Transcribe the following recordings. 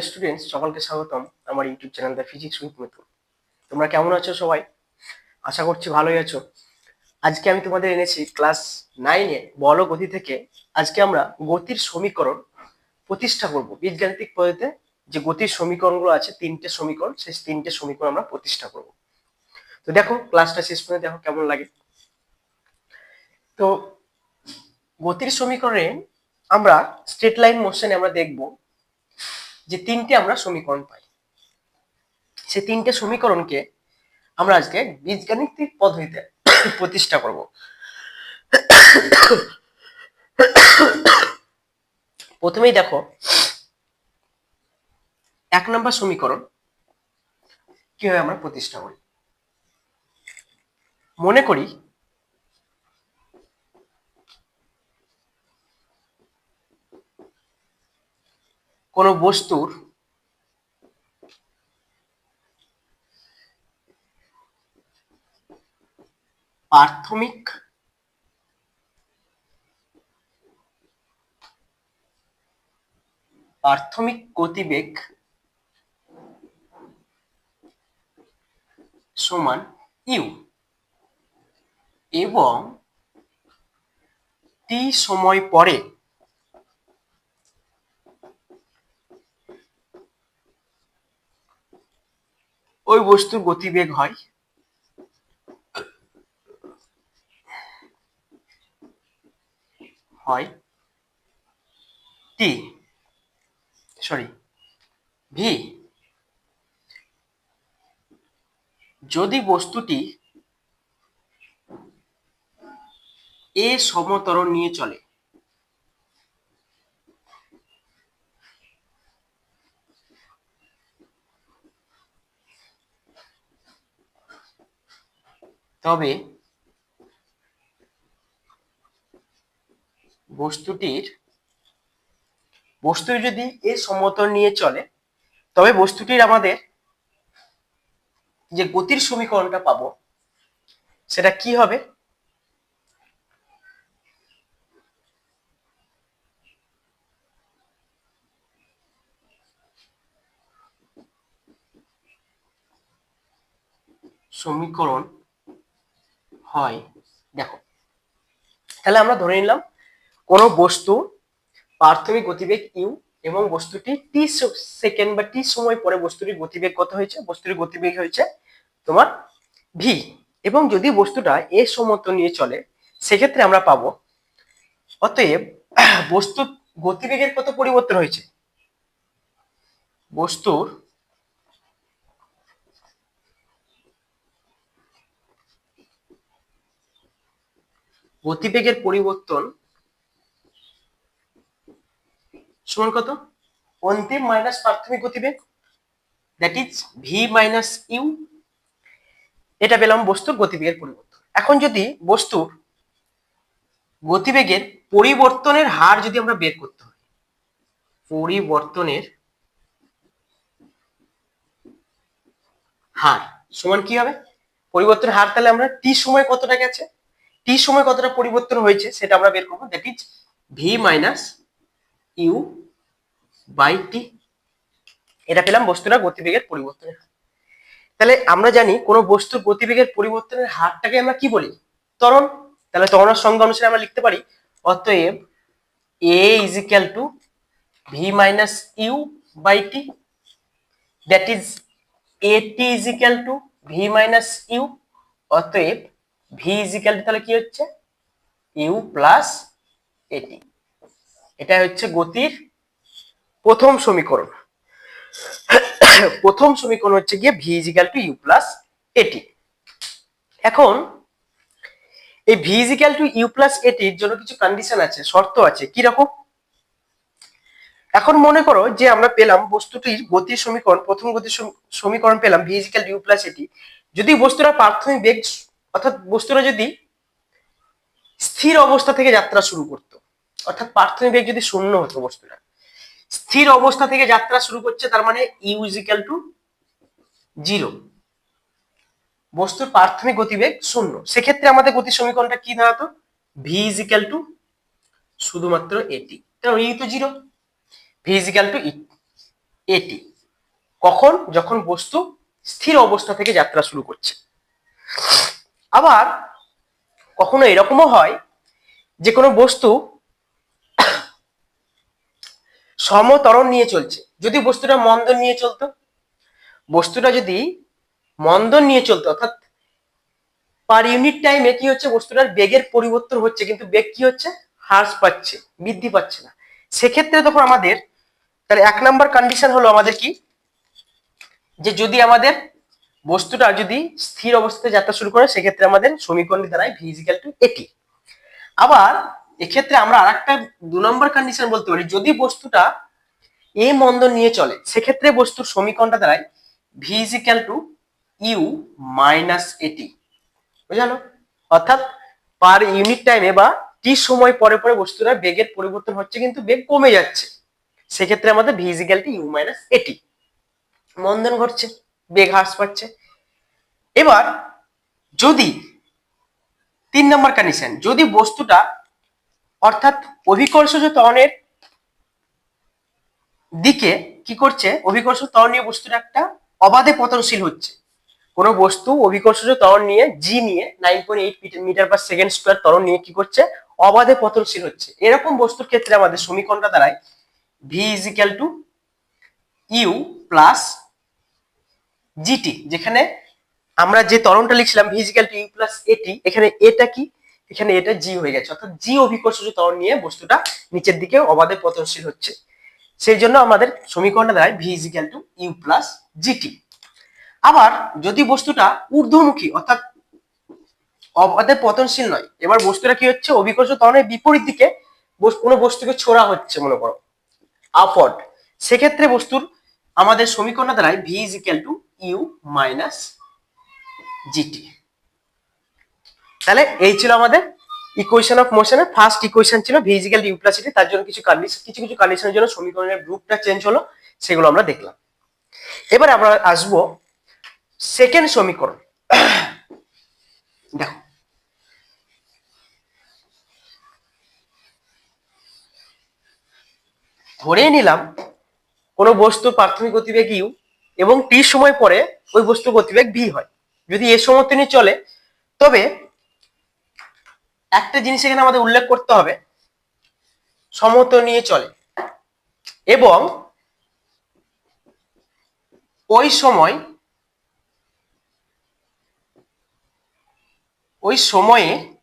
Hello students সকলকে স্বাগতম আমার YouTube channel the physics with Mithun তোমরা কেমন আছো সবাই? আশা করছি ভালোই আছো। আজকে আমি তোমাদের এনেছি ক্লাস নাইনে বল গতি থেকে আজকে আমরা গতির সমীকরণ প্রতিষ্ঠা করব। বীজগাণিতিক পদ্ধতিতে যে গতির সমীকরণগুলো আছে, তিনটে সমীকরণ, সেই তিনটে সমীকরণ আমরা প্রতিষ্ঠা করব। তো দেখো ক্লাসটা শেষ পর্যন্ত দেখো কেমন লাগে। তো গতির সমীকরণে আমরা স্ট্রেট লাইন মোশনে আমরা দেখব যে তিনটে আমরা সমীকরণ পাই। সেই তিনটে সমীকরণকে আমরা আজকে বীজগাণিতিক পদ্ধতিতে প্রতিষ্ঠা করব। প্রথমেই দেখো, এক নম্বর সমীকরণ কীভাবে আমরা প্রতিষ্ঠা করি? মনে করি কোনো বস্তুর প্রাথমিক প্রাথমিক গতিবেগ সমান ইউ এবং টি সময় পরে ওই বস্তুর গতিবেগ হয়। হয় টি সরি ভি যদি বস্তুটি এ সমতরণ নিয়ে চলে তবে বস্তুটির বস্তু যদি এ সমতল নিয়ে চলে, তবে বস্তুটির আমাদের যে গতির সমীকরণটা পাবো, সেটা কি হবে? সমীকরণ হয়। দেখো, তাহলে আমরা ধরে নিলাম কোনো বস্তু প্রাথমিক গতিবেগ ইউ এবং বস্তুটি টি সেকেন্ড বা টি সময় পরে বস্তুটির গতিবেগ কত হয়েছে? বস্তুটির গতিবেগ হয়েছে তোমার ভি এবং যদি বস্তুটা এ সমত নিয়ে চলে, সেক্ষেত্রে আমরা পাবো, অতএব বস্তুর গতিবেগের কত পরিবর্তন হয়েছে? বস্তুর গতিবেগের পরিবর্তন সমান কত? অন্তিম মাইনাস প্রাথমিক গতিবেগ that is v minus u এটা পেলাম বস্তুর গতিবেগের পরিবর্তন। এখন যদি বস্তুর গতিবেগের পরিবর্তনের হার যদি আমরা বের করতে হয়, পরিবর্তনের হার, সমান কি হবে? পরিবর্তনের হার তাহলে আমরা টি সময় কতটা গেছে? টি সময় কতটা পরিবর্তন হয়েছে সেটা আমরা বের করব। That is v minus u by t এটা পেলাম বস্তুরা গতিবেগের পরিবর্তনের হার। তাহলে আমরা জানি কোনো বস্তুর গতিবেগের পরিবর্তনের হারটাকে আমরা কি বলি? ত্বরণ। তাহলে ত্বরণের সংজ্ঞা অনুসারে আমরা লিখতে পারি, অতএব a is equal to v minus u by t that is a t is equal to v minus u অতএব ভি ইজ ইকুয়াল টু তাহলে কি হচ্ছে? ইউ প্লাস এটি এটা হচ্ছে গতির প্রথম সমীকরণ। প্রথম সমীকরণ হচ্ছে গিয়ে v is equal to u plus at এখন, এই v is equal to u plus এটির জন্য কিছু কন্ডিশন আছে, শর্ত আছে, কি রকম? এখন মনে করো যে আমরা পেলাম বস্তুটির গতির সমীকরণ, প্রথম গতির সমীকরণ পেলাম ভি ইজিক্যাল ইউ প্লাস এটি যদি বস্তুটা প্রাথমিক বেগ অর্থাৎ বস্তুরা যদি স্থির অবস্থা থেকে যাত্রা শুরু করতো, অর্থাৎ প্রাথমিক বেগ যদি শূন্য হতো বস্তুটা, স্থির অবস্থা থেকে যাত্রা শুরু করছে তার মানে ইউ ইজিক্যাল টু জিরো বস্তুর প্রাথমিক গতিবেগ শূন্য। সেক্ষেত্রে আমাদের গতি সমীকরণটা কি দাঁড়াতো? ভি ইজিক্যাল টু শুধুমাত্র এটি কারণ ই তো জিরো ভি ইজিক্যাল টু এটি কখন? যখন বস্তু স্থির অবস্থা থেকে যাত্রা শুরু করছে। আবার কখনো এরকমও হয় যে কোনো বস্তু সমতরণ নিয়ে চলছে। যদি বস্তুটা মন্দন নিয়ে চলতো, বস্তুটা যদি মন্দন নিয়ে চলতো, অর্থাৎ পার ইউনিট টাইমে কি হচ্ছে, বস্তুটার বেগের পরিবর্তন হচ্ছে, কিন্তু বেগ কি হচ্ছে? হ্রাস পাচ্ছে, বৃদ্ধি পাচ্ছে না। সেক্ষেত্রে তখন আমাদের, তাহলে এক নাম্বার কন্ডিশন হলো আমাদের কি? যে যদি আমাদের বস্তুটা যদি স্থির অবস্থাতে যাত্রা শুরু করে, সেক্ষেত্রে আমাদের সমীকরণটি দাঁড়ায় ভিজিক্যাল টু এটি আবার এক্ষেত্রে আমরা আর একটা দু নম্বর কন্ডিশন বলতে পারি, যদি বস্তুটা এ মন্দন নিয়ে চলে, সেক্ষেত্রে বস্তুর সমীকরণটা দাঁড়ায় ভিজিক্যাল টু ইউ মাইনাস এটি বুঝালো? অর্থাৎ পার ইউনিট টাইমে বা টি সময় পরে পরে বস্তুটা বেগের পরিবর্তন হচ্ছে, কিন্তু বেগ কমে যাচ্ছে। সেক্ষেত্রে আমাদের ভিজিক্যাল টু ইউ মাইনাস এটি মন্দন ঘটছে। বেগ হ্রাস পাচ্ছে। এবার যদি তিন নম্বর কন্ডিশন যদি বস্তুটা অর্থাৎ অভিকর্ষজ ত্বরণের দিকে কি করছে অভিকর্ষ ত্বরণীয় বস্তুটা একটা অবাধে পতনশীল হচ্ছে। কোনো বস্তু অভিকর্ষজ ত্বরণ নিয়ে জি নিয়ে nine point eight metre per second square ত্বরণ নিয়ে কি করছে, অবাধে পতনশীল হচ্ছে। এরকম বস্তুর ক্ষেত্রে আমাদের সমীকরণটা দাঁড়ায় V is equal to U plus G T যেখানে আমরা যে তরণটা লিখছিলাম ভিজিক্যাল টু ইউ প্লাস এটি এখানে এটা কি? এখানে এটা জি হয়ে গেছে। অর্থাৎ জি অভিকর্ষজ তরণ নিয়ে বস্তুটা নিচের দিকে অবাধে পতনশীল হচ্ছে। সেই জন্য আমাদের সমীকরণটা দাঁড়ায় v is equal to u plus g t আবার যদি বস্তুটা ঊর্ধ্বমুখী, অর্থাৎ অবাধে পতনশীল নয়, এবার বস্তুটা কি হচ্ছে? অভিকর্ষ তরণের বিপরীত দিকে কোনো বস্তুকে ছোড়া হচ্ছে, মনে করো। আপওয়ার্ড সেক্ষেত্রে বস্তুর আমাদের সমীকরণ দাঁড়ায় v to u minus g t. তাহলে এই ছিল আমাদের ইকুয়েশন অফ মোশনের ফার্স্ট ইকুয়েশন ছিল v is equal to u plus g t তার জন্য কিছু কন্ডিশন কিছু কিছু কন্ডিশনের জন্য সমীকরণের গ্রুপটা চেঞ্জ হলো, সেগুলো আমরা দেখলাম। এবার আমরা আসব সেকেন্ড সমীকরণ। দেখো। ধরে নিলাম কোনো বস্তুর প্রাথমিক গতিবেগ ইউ এবং টি সময় পরে ওই বস্তুর গতিবেগ ভি হয়। যদি এ সমর্থনে চলে, তবে একটা জিনিস এখানে আমাদের উল্লেখ করতে হবে। সমত নিয়ে চলে। এবং ওই সময়, ওই সময়ে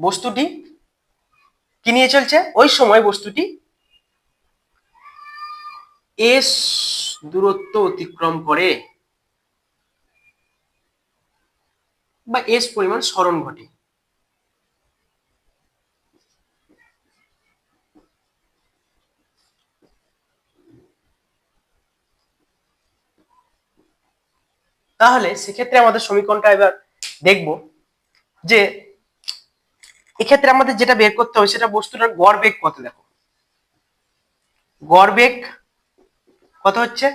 বস্তুটি কি নিয়ে চলছে? ওই সময় বস্তুটি এস দূরত্ব অতিক্রম করে বা এস পরিমাণ স্মরণ ঘটে। তাহলে সেক্ষেত্রে আমাদের সমীকরণটা এবার দেখব যে এক্ষেত্রে আমাদের যেটা বের করতে হবে সেটা বস্তুটার গড় বেগ কত দেখো? গড় বেগ কত হচ্ছে?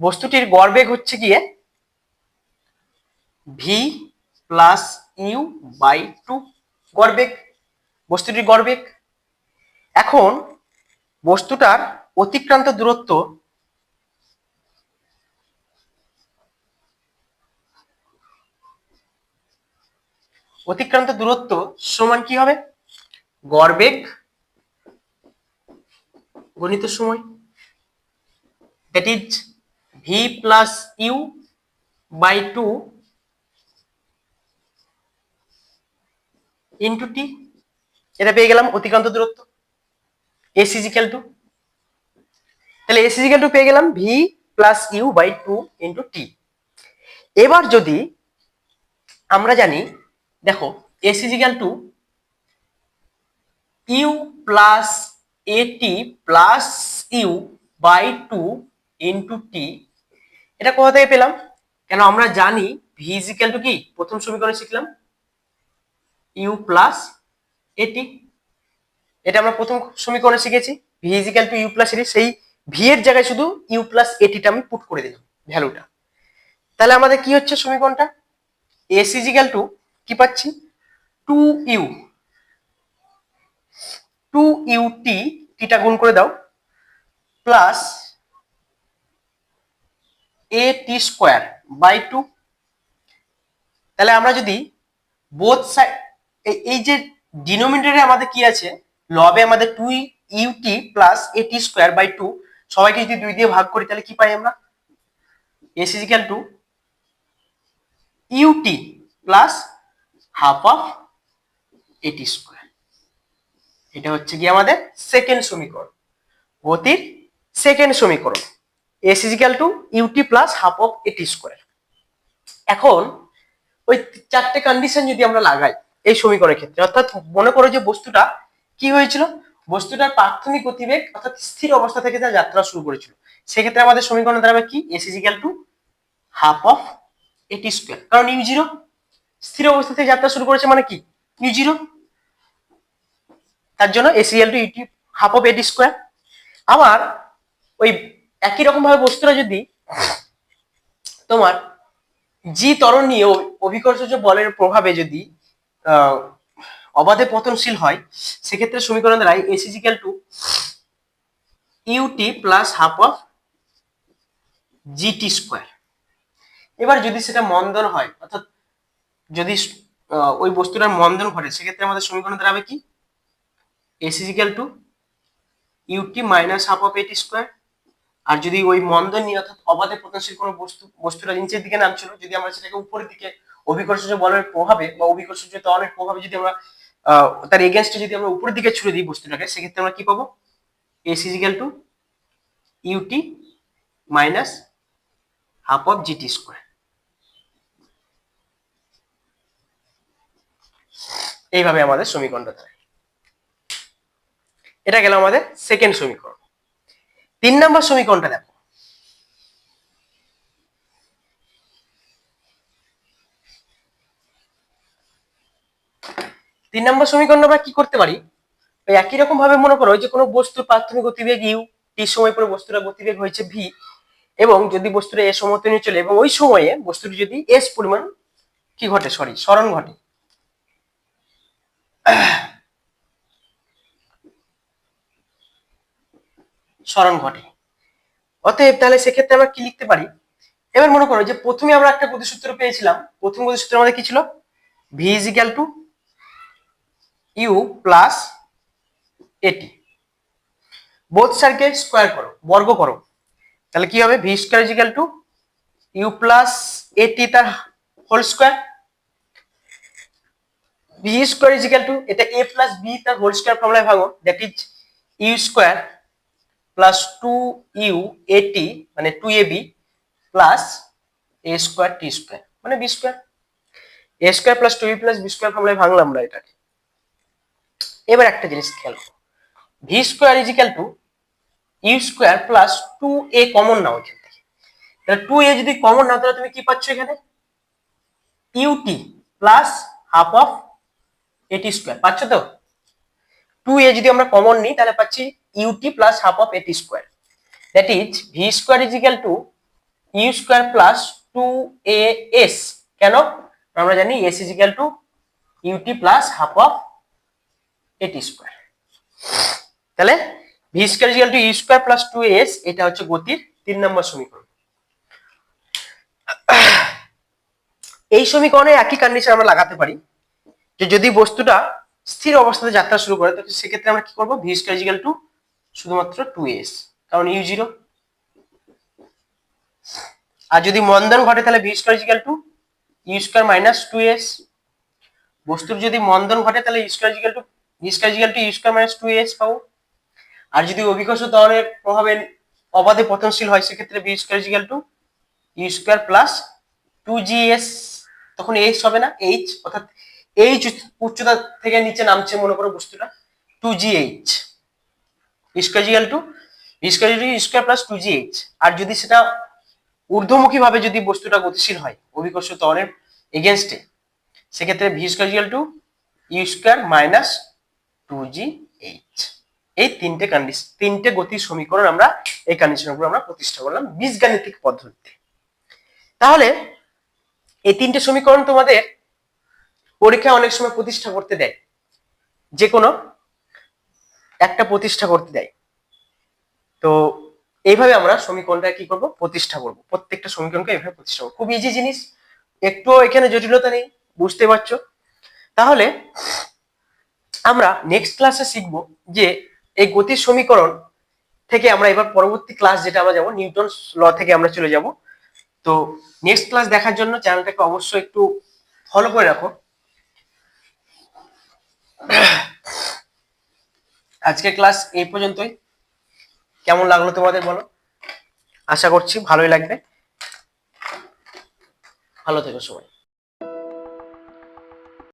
বস্তুটির গড় বেগ হচ্ছে গিয়ে v plus u by two গড় বেগ, বস্তুটির গড় বেগ। এখন বস্তুটার অতিক্রান্ত দূরত্ব অতিক্রান্ত দূরত্ব সমান কি হবে? গড় বেগ গণিত সময়। That is v plus u by two into t এটা পেয়ে গেলাম অতিক্রান্ত দূরত্ব। এস ইজিক্যাল টু তাহলে এস ইজিক্যাল টু পেয়ে গেলাম v plus u by two into t এবার যদি আমরা জানি দেখো s is equal to u plus at plus u by two into t এটা কোথা থেকে পেলাম? কেন আমরা জানি ভি ইজিক্যাল টু কি? প্রথম সমীকরণে শিখলাম। ইউ প্লাস এটি এটা আমরা প্রথম সমীকরণে শিখেছি। V is equal to u plus at সেই ভি এর জায়গায় শুধু ইউ প্লাস এটিটা আমি পুট করে দিলাম ভ্যালুটা তাহলে আমাদের কি হচ্ছে সমীকরণটা? এস ইজিক্যাল টু কি পাচ্ছি? Two u two u t টিটা গুণ করে দাও plus a t square by two তাহলে আমরা যদি বোথ সাইড এই যে ডিনোমিনেটরে আমাদের কি আছে? লবে আমাদের two u t plus at square by two সবাইকে যদি দুই দিয়ে ভাগ করি, তাহলে কি পাই আমরা? S is equal to u t plus half of at square এটা হচ্ছে কি আমাদের সেকেন্ড সমীকরণ। গতির সেকেন্ড সমীকরণ। S is equal to u t plus half of at square এখন ওই চারটে কন্ডিশন যদি আমরা লাগাই এই সমীকরণের ক্ষেত্রে, অর্থাৎ মনে করো যে বস্তুটা কি হয়েছিল? বস্তুটার প্রাথমিক গতিবেগ অর্থাৎ স্থির অবস্থা থেকে যা যাত্রা শুরু করেছিল। সেক্ষেত্রে আমাদের সমীকরণ দাঁড়াবে কি? S is equal to half of at square কারণ ইউ জিরো স্থির অবস্থা থেকে যাত্রা শুরু করেছে মানে কি? ইউ জিরো তার জন্য s equal to u t half of at square আবার ওই একই রকম ভাবে বস্তুটা যদি তোমার জি ত্বরণ নিয়ে অভিকর্ষজ বলের প্রভাবে যদি অবাধে পতনশীল হয়, সেক্ষেত্রে সমীকরণ দাঁড়ায় s is equal to u t plus half of g t square এবার যদি সেটা মন্দন হয়, অর্থাৎ যদি ওই বস্তুটার মন্দন ঘটে, সেক্ষেত্রে আমাদের সমীকরণ দাঁড়াবে কি? S is equal to u t minus half of at square আর যদি ওই মন্দন নিয়ে অর্থাৎ অবাধে পতনশীল কোনো বস্তু, বস্তুটা নিচের দিকে নামছিল, যদি আমরা সেটাকে উপরের দিকে অভিকর্ষজ বলের প্রভাবে বা অভিকর্ষজ ত্বরণের প্রভাবে যদি আমরা তার এগেনস্টে যদি আমরা উপরের দিকে ছুড়ে দিই বস্তুটাকে, সেক্ষেত্রে আমরা কি পাবো? S is equal to u t minus half of g t square এইভাবে আমাদের সমীকরণটা দাঁড়ায় এটা গেল আমাদের সেকেন্ড সমীকরণ। তিন নম্বর সমীকরণটা দেখো। তিন নম্বর সমীকরণ আমরা কি করতে পারি? একই রকম ভাবে মনে করো যে কোনো বস্তুর প্রাথমিক গতিবেগ ইউ টি সময় পরে বস্তুর গতিবেগ হয়েছে ভি এবং যদি বস্তুটা এ সমতলে চলে, এবং ওই সময়ে বস্তুটি যদি এস পরিমাণ কি ঘটে? সরি স্মরণ ঘটে। স্মরণ ঘটে। অতএব তাহলে সেক্ষেত্রে আমরা কি লিখতে পারি? এবার মনে করো যে প্রথমে আমরা একটা গতিসূত্র পেয়েছিলাম। প্রথম গতিসূত্র আমাদের কি ছিল? V is equal to u plus a t both সাইডকে square করো, বর্গ করো। তাহলে কি হবে? V square is equal to u plus a t তার whole square v square is equal to এটা এ প্লাস বি তার হোল স্কোয়ার ফর্মুলায় ভাঙো that is u square plus two u a t মানে two a b plus a square t square মানে b square a square plus two b plus b square ফর্মুলায় ভাঙলাম আমরা এটাকে। এবার একটা জিনিস খেয়াল v square is equal to u square plus two a common নাও এখান থেকে। তাহলে টু এ যদি কমন নাও, তাহলে তুমি কি পাচ্ছ এখানে? U t plus half of a t square পাচ্ছ তো? টু এ যদি আমরা কমন নিই, তাহলে পাচ্ছি u t plus half of a t square that is v square is equal to u square plus two a s কেন? আমরা জানি s is equal to u t plus half of a t square তাহলে v square is equal to u square plus two s এটা হচ্ছে গতির তিন নম্বর সমীকরণ। এই সমীকরণে একই কন্ডিশন আমরা লাগাতে পারি। যে যদি বস্তুটা স্থির অবস্থাতে যাত্রা শুরু করে, তো সেক্ষেত্রে আমরা কি করব? ভি স্কোয়ার টু শুধুমাত্র টু এস কারণ ইউ জিরো আর যদি মন্দন ঘটে, তাহলে v square to u square minus two s বস্তুর যদি মন্দন ঘটে, তাহলে square to v square to u square minus two s পাবো। আর যদি অভিকর্ষ ত্বরণের প্রভাবে অবাধে পতনশীল হয়, সেক্ষেত্রে v square to u square plus two g s তখন এইচ হবে না এইচ অর্থাৎ এইচ উচ্চতা থেকে নিচে নামছে, মনে করো বস্তুটা two g h square to square square plus two g h আর যদি সেটা ঊর্ধ্বমুখী ভাবে যদি বস্তুটা গতিশীল হয়, অভিকর্ষ ত্বরণের এগেনস্টে সেক্ষেত্রে v square to u square minus two g h এই তিনটে কন্ডিশন তিনটে গতির সমীকরণ আমরা এই কন্ডিশনগুলো আমরা প্রতিষ্ঠা করলাম বীজগাণিতিক পদ্ধতিতে। তাহলে এই তিনটে সমীকরণ তোমাদের পরীক্ষায় অনেক সময় প্রতিষ্ঠা করতে দেয়। যে কোনো একটা প্রতিষ্ঠা করতে দেয়। তো এইভাবে আমরা সমীকরণটা কি করব? প্রতিষ্ঠা করব। প্রত্যেকটা সমীকরণকে এইভাবে প্রতিষ্ঠা করব। খুব ইজি জিনিস। একটু এখানে জটিলতা নেই। বুঝতে পারছ? তাহলে আমরা নেক্সট ক্লাসে শিখব যে এই গতির সমীকরণ থেকে আমরা এবার পরবর্তী ক্লাস যেটা আমরা যাব নিউটন ল থেকে আমরা চলে যাব। তো নেক্সট ক্লাস দেখার জন্য চ্যানেলটাকে অবশ্যই একটু ফলো করে রাখো। আজকের ক্লাস এই পর্যন্তই। কেমন লাগল তোমাদের বলো? আশা করছি ভালোই লাগবে। ভালো থেকো সবাই।